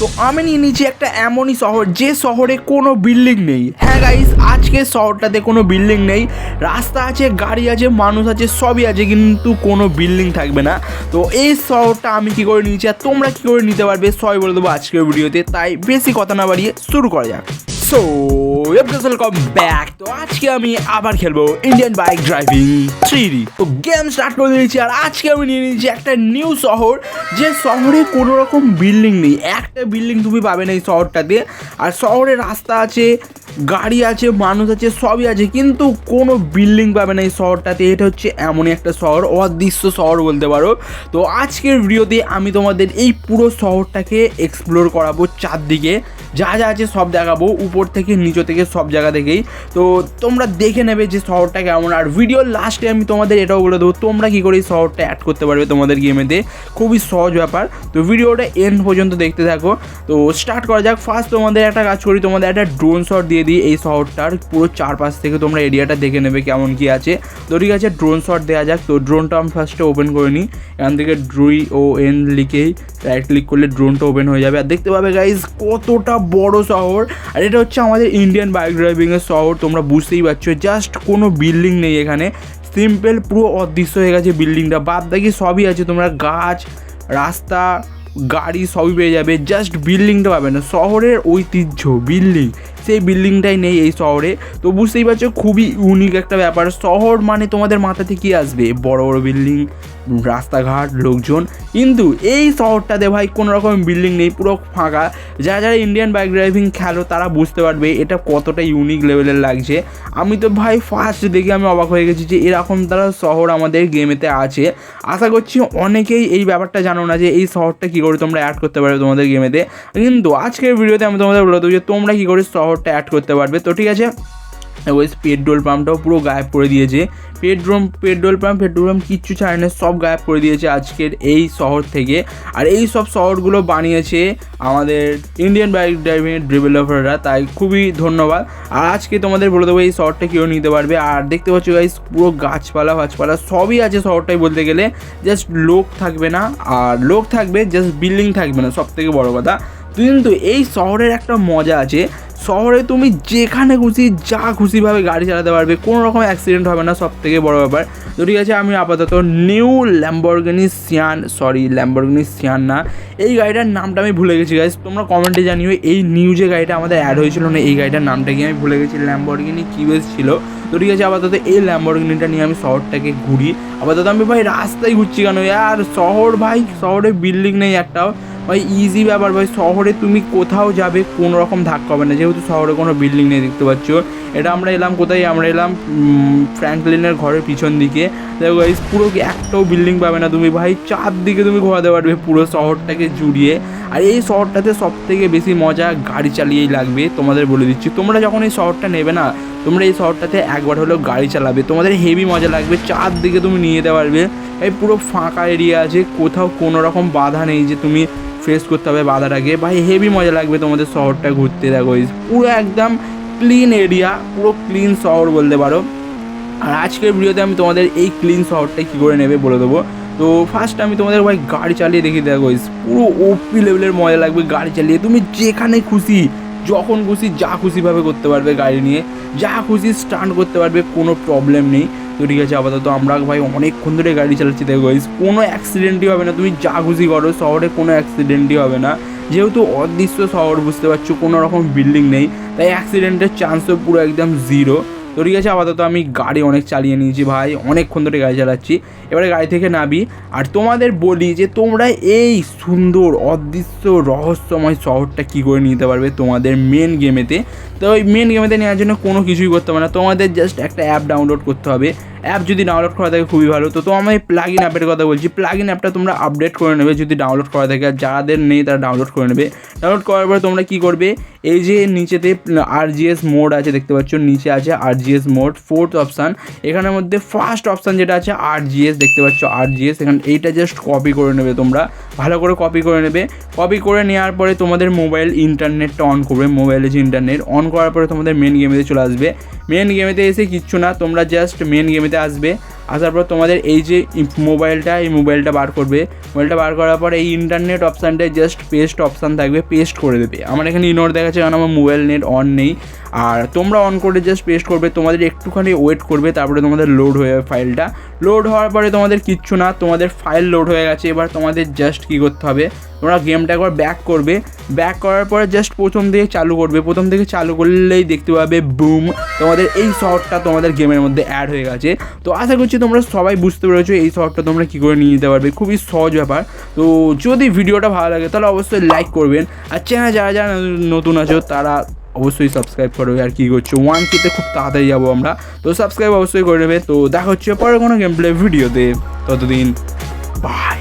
তো আমি নিয়ে নিয়েছি একটা এমনই শহর, যে শহরে কোনো বিল্ডিং নেই। হ্যাঁ গাইস আজকে শহরটাতে কোনো বিল্ডিং নেই। রাস্তা আছে, গাড়ি আছে, মানুষ আছে, সবই আছে, কিন্তু কোনো বিল্ডিং থাকবে না। তো এই শহরটা আমি কি করে নিয়েছি আর তোমরা কি করে নিতে পারবে, সবাই বলে দেবো আজকের ভিডিওতে তাই বেশি কথা না বাড়িয়ে শুরু করা যাক। সো ওয়েলকাম ব্যাক তো আজকে আমি আবার খেলব ইন্ডিয়ান বাইক ড্রাইভিং থ্রি তো গেম স্টার্ট করে দিয়েছি আর আজকে আমি নিয়ে নিয়েছি একটা নিউ শহর, যে শহরে কোনো রকম বিল্ডিং নেই। একটা বিল্ডিং তুমি পাবে না এই শহরটাতে। আর শহরে রাস্তা আছে, গাড়ি আছে, মানুষ আছে, সবই আছে, কিন্তু কোনো বিল্ডিং পাবে না এই শহরটাতে। এটা হচ্ছে এমনই একটা শহর, অদৃশ্য শহর বলতে পারো। তো আজকের ভিডিওতে আমি তোমাদের এই পুরো শহরটাকে এক্সপ্লোর করাবো চারদিকে। যা যা আছে সব দেখাবো, উপর থেকে নিচে থেকে সব জায়গা থেকেই তো তোমরা দেখে নেবে যে শহরটা কেমন। আর ভিডিওর লাস্টে আমি তোমাদের এটাও বলে দেবো, তোমরা কী করে এই শহরটা অ্যাড করতে পারবে তোমাদের গেমেতে খুবই সহজ ব্যাপার। তো ভিডিওটা এন্ড পর্যন্ত দেখতে থাকো। তো স্টার্ট করা যাক। ফার্স্ট তোমাদের একটা কাজ করি, তোমাদের একটা ড্রোন শট দিয়ে দিই এই শহরটার। পুরো চারপাশ থেকে তোমরা এরিয়াটা দেখে নেবে কেমন কি আছে। তো ঠিক আছে ড্রোন শট দেওয়া যাক। তো ড্রোনটা আমি ফার্স্টে ওপেন করে নিই। এখান থেকে ড্রুই ও এন লিখেই রাইট ক্লিক করলে ড্রোনটা ওপেন হয়ে যাবে। আর দেখতে পাবে গাইজ কতটা বড় শহর। আর এটা হচ্ছে আমাদের ইন্ডিয়ান বাইক ড্রাইভিংয়ের শহর, তোমরা বুঝতেই পারছ। জাস্ট কোনো বিল্ডিং নেই এখানে। সিম্পল পুরো অদৃশ্য হয়ে গেছে বিল্ডিংটা বাদ দেখি সবই আছে। তোমরা গাছ, রাস্তা, গাড়ি সবই পেয়ে যাবে। জাস্ট বিল্ডিংটা পাবে না। শহরের ঐতিহ্য বিল্ডিং সেই বিল্ডিংটাই নেই এই শহরে। তো বুঝতেই পারছ, খুবই ইউনিক একটা ব্যাপার। শহর মানে তোমাদের মাথাতে কী আসবে। বড় বড় বিল্ডিং রাস্তাঘাট, লোকজন। কিন্তু এই শহরটাতে ভাই কোনো রকম বিল্ডিং নেই, পুরো ফাঁকা। যারা যারা ইন্ডিয়ান বাইক ড্রাইভিং খেলো, তারা বুঝতে পারবে এটা কতটা ইউনিক লেভেলের লাগছে। আমি তো ভাই ফার্স্ট দেখে আমি অবাক হয়ে গেছি যে এরকম তারা শহর আমাদের গেমেতে আছে। আশা করছি অনেকেই এই ব্যাপারটা জানো না যে এই শহরটা কী করে তোমরা অ্যাড করতে পারবে তোমাদের গেমেতে কিন্তু আজকের ভিডিওতে আমি তোমাদের বলে দেবো যে তোমরা কী করে শহরটা অ্যাড করতে পারবে। তো ঠিক আছে? ওই পেট্রোল পাম্পটাও পুরো গায়েব করে দিয়েছে। Petrol petrol pump petrol pump কিচ্ছু ছাড়ে না, সব গায়েব করে দিয়েছে আজকের এই শহর থেকে। আর এই সব শহরগুলো বানিয়েছে আমাদের ইন্ডিয়ান বাইক ড্রাইভিংয়ের ডেভেলপাররা তাই খুবই ধন্যবাদ। আর আজকে তোমাদের বলে দেবো এই শহরটা কেউ নিতে পারবে। আর দেখতে পাচ্ছ গাইস পুরো গাছপালা ফাছপালা সবই আছে শহরটাই বলতে গেলে। জাস্ট লোক থাকবে না, আর লোক থাকবে জাস্ট বিল্ডিং থাকবে না সব থেকে বড়ো কথা। কিন্তু এই শহরের একটা মজা আছে শহরে তুমি যেখানে খুশি, যা খুশিভাবে গাড়ি চালাতে পারবে, কোনো রকম অ্যাক্সিডেন্ট হবে না সব থেকে বড়ো ব্যাপার। তো ঠিক আছে, আমি আপাতত new Lamborghini Sian sorry Lamborghini Sian না। এই গাড়িটার নামটা আমি ভুলে গেছি গাইজ তোমরা কমেন্টে জানিও, এই নিউ যে গাড়িটা আমাদের অ্যাড হয়েছিল না, এই গাড়িটার নামটা কি আমি ভুলে গেছি? ল্যাম্বরগিনি কিউএস ছিল। তো ঠিক আছে, আপাতত এই ল্যাম্বরগিনিটা নিয়ে আমি শহরটাকে ঘুরি। আপাতত আমি ভাই রাস্তায় ঘুরছি কেন? আর শহর ভাই, শহরে বিল্ডিং নেই একটাও। ভাই ইজি ব্যাপার ভাই, শহরে তুমি কোথাও যাবে কোনো রকম ধাক্কা হবে না। যেহেতু শহরে কোনো বিল্ডিং নেই, দেখতে পাচ্ছ। এটা আমরা এলাম কোথায়? আমরা এলাম ফ্র্যাঙ্কলিনের ঘরের পিছন দিকে। দেখো গাইস পুরো একটাও বিল্ডিং পাবে না তুমি। ভাই, চারদিকে তুমি ঘোরাতে পারবে পুরো শহরটাকে জুড়িয়ে। আর এই শহরটাতে সব থেকে বেশি মজা গাড়ি চালিয়েই লাগবে, তোমাদের বলে দিচ্ছি। তোমরা যখন এই শহরটা নেবে না, তোমরা এই শহরটাতে একবার হলেও গাড়ি চালাবে। তোমাদের হেভি মজা লাগবে, চারদিকে তুমি নিয়ে যেতে পারবে। এই পুরো ফাঁকা এরিয়া আছে, কোথাও কোনো রকম বাধা নেই যে তুমি ফেস করতে হবে বাধাটাকে ভাই হেভি মজা লাগবে তোমাদের শহরটা ঘুরতে, দেখো পুরো একদম ক্লিন এরিয়া পুরো ক্লিন শহর বলতে পারো। আর আজকের ভিডিওতে আমি তোমাদের এই ক্লিন শহরটা কী করে নেবে বলে দেবো। তো ফার্স্ট আমি তোমাদের, ভাই, গাড়ি চালিয়ে দেখি, দেখো পুরো ওপি লেভেলের মজা লাগবে গাড়ি চালিয়ে। তুমি যেখানে খুশি, যখন খুশি, যা খুশিভাবে করতে পারবে গাড়ি নিয়ে। যা খুশি স্টান্ট করতে পারবে, কোনো প্রবলেম নেই। তো ঠিক আছে আপাতত। আমরা ভাই অনেকক্ষণ ধরে গাড়ি চালাচ্ছি, দেখো কোনো অ্যাক্সিডেন্টই হবে না। তুমি যা খুশি করো, শহরে কোনো অ্যাক্সিডেন্টই হবে না। যেহেতু অদৃশ্য শহর, বুঝতে পারছ, কোনো রকম বিল্ডিং নেই, তাই অ্যাক্সিডেন্টের চান্সও পুরো একদম জিরো তো ঠিক আছে, আপাতত আমি গাড়ি অনেক চালিয়ে নিয়েছি ভাই, অনেকক্ষণ ধরে গাড়ি চালাচ্ছি। এবারে গাড়ি থেকে নাবি আর তোমাদের বলি যে তোমরা এই সুন্দর, অদৃশ্য, রহস্যময় শহরটা কী করে নিতে পারবে তোমাদের মেন গেমেতে তো ওই মেন গেমেতে নেওয়ার জন্য কোনো কিছুই করতে হবে না। তোমাদের জাস্ট একটা অ্যাপ ডাউনলোড করতে হবে। অ্যাপ যদি ডাউনলোড করা থাকে খুবই ভালো। তো তোমার প্লাগ ইন অ্যাপের কথা বলছি। প্লাগ ইন অ্যাপটা তোমরা আপডেট করে নেবে যদি ডাউনলোড করা থাকে। আর যাদের নেই তারা ডাউনলোড করে নেবে। ডাউনলোড করার পরে তোমরা কী করবে? এই যে নিচেতে আর জিএস মোড আছে দেখতে পাচ্ছ। নিচে আছে আর জিএস মোড ফোর্থ অপশান এখানের মধ্যে ফার্স্ট অপশান যেটা আছে আর জিএস দেখতে পাচ্ছ। আর জিএস এখানে, এইটা জাস্ট কপি করে নেবে তোমরা। ভালো করে কপি করে নেবে। কপি করে নেওয়ার পরে তোমাদের মোবাইল ইন্টারনেটটা অন করবে। মোবাইলে যে ইন্টারনেট অন করার পরে তোমাদের মেন গেমেতে চলে আসবে। মেন গেমেতে এসে কিচ্ছু না, তোমরা জাস্ট মেন গেমেতে আসবে। আসার পর তোমাদের এই যে মোবাইলটা, এই মোবাইলটা বার করবে। মোবাইলটা বার করার পর এই ইন্টারনেট অপশানটায় জাস্ট পেস্ট অপশান থাকবে পেস্ট করে দেবে। আমার এখানে ইনোর দেখাচ্ছে, কারণ আমার মোবাইল নেট অন নেই। আর তোমরা অন করে জাস্ট পেস্ট করবে, তোমাদের একটুখানি ওয়েট করবে, তারপরে তোমাদের লোড হয়ে যাবে ফাইলটা লোড হওয়ার পরে তোমাদের কিচ্ছু না, তোমাদের ফাইল লোড হয়ে গেছে, এবার তোমাদের জাস্ট কী করতে হবে? তোমরা গেমটা একবার ব্যাক করবে। ব্যাক করার পরে জাস্ট প্রথম থেকে চালু করবে। প্রথম থেকে চালু করলেই দেখতে পাবে বুম তোমাদের এই শহরটা তোমাদের গেমের মধ্যে অ্যাড হয়ে গেছে। তো আশা করছি তোমরা সবাই বুঝতে পেরেছ এই শহরটা তোমরা কী করে নিয়ে নিতে পারবে? খুবই সহজ ব্যাপার। তো যদি ভিডিওটা ভালো লাগে, তাহলে অবশ্যই লাইক করবেন। আর চ্যানেল যারা যারা নতুন আছো, তারা অবশ্যই সাবস্ক্রাইব করবে। আর কী করছ? ওয়ান কিতে খুব তাড়াতাড়ি যাব আমরা। তো সাবস্ক্রাইব অবশ্যই করে নেবে। তো দেখা হচ্ছে পরে কোনো গেম প্লে ভিডিওতে ততদিন বাই